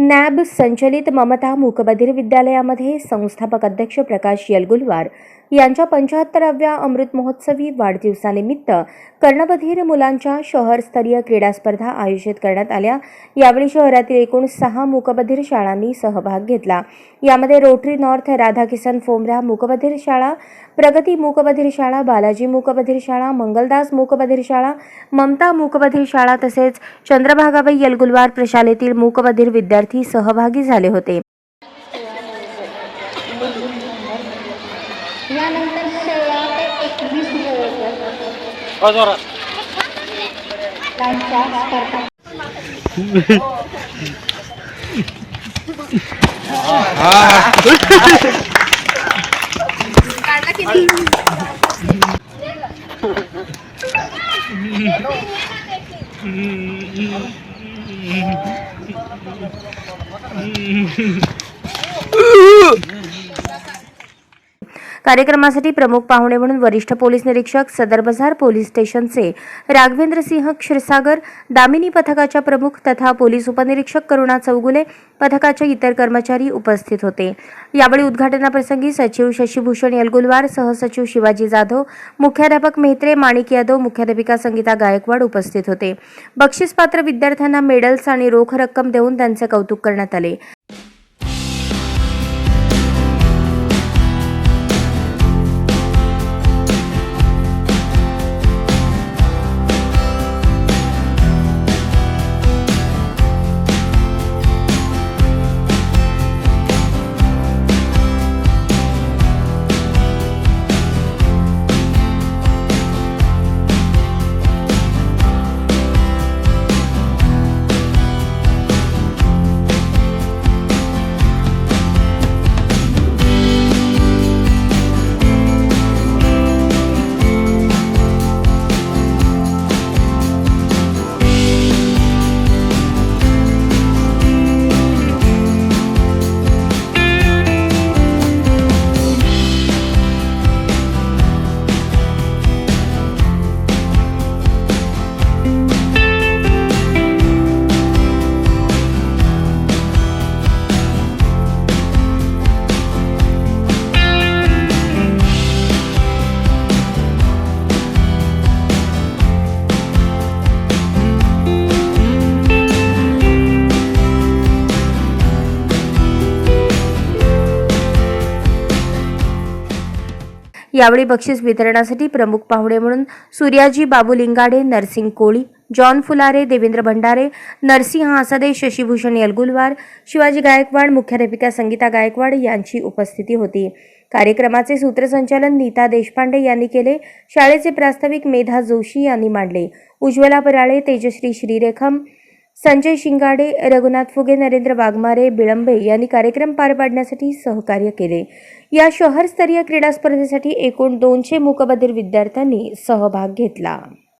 Nab संचलित ममता मूकबधिर विद्यालयामध्ये संस्थापक अध्यक्ष प्रकाश यलगुलवार यांच्या पंचाहत्तराव्या अमृत महोत्सवी वाढदिवसानिमित्त कर्णबधीर मुलांच्या शहरस्तरीय क्रीडा स्पर्धा आयोजित करण्यात आल्या. यावेळी शहरातील एकूण सहा मूकबधिर शाळांनी सहभाग घेतला. यामध्ये रोटरी नॉर्थ राधाकिसन फोमरा मूकबधिर शाळा प्रगती मूकबधीर शाळा बालाजी मूकबधिर शाळा मंगलदास मूकबधिर शाळा ममता मूकबधीर शाळा तसेच चंद्रभागाबाई यलगुलवार प्रशालेतील मूकबधीर विद्यार्थी सहभागी झाले होते. यानंतर सोळा ते एकवीस स्पर्धा Hum. कार्यक्रमासाठी प्रमुख पाहुणे म्हणून वरिष्ठ पोलीस निरीक्षक सदर बझार पोलीस स्टेशनचे राघवेंद्र सिंह क्षीरसागर दामिनी पथकाच्या प्रमुख तथा पोलीस उपनिरीक्षक करुणा चौगुले पथकाचे इतर कर्मचारी उपस्थित होते. यावेळी उद्घाटनाप्रसंगी सचिव शशीभूषण यलगुलवार सहसचिव शिवाजी जाधव मुख्याध्यापक मेहत्रे माणिक यादव मुख्याध्यापिका संगीता गायकवाड उपस्थित होते. बक्षीसपात्र विद्यार्थ्यांना मेडल्स आणि रोख रक्कम देऊन त्यांचे कौतुक करण्यात आले. यावेळी बक्षीस वितरणासाठी प्रमुख पाहुणे म्हणून सूर्याजी बाबू लिंगाडे नरसिंग कोळी जॉन फुलारे देवेंद्र भंडारे नरसिंह आसादे शशीभूषण यलगुलवार शिवाजी गायकवाड मुख्याध्यापिका संगीता गायकवाड यांची उपस्थिती होती. कार्यक्रमाचे सूत्रसंचालन नीता देशपांडे यांनी केले. शाळेचे प्रास्ताविक मेधा जोशी यांनी मांडले. उज्ज्वला पराळे तेजश्री श्रीरेखम संजय शिंगाडे रघुनाथ फुगे नरेंद्र वाघमारे बिळंबे यांनी कार्यक्रम पार पाडण्यासाठी सहकार्य केले. या शहरस्तरीय क्रीडा स्पर्धेसाठी एकूण दोनशे मूकबधिर विद्यार्थ्यांनी सहभाग घेतला.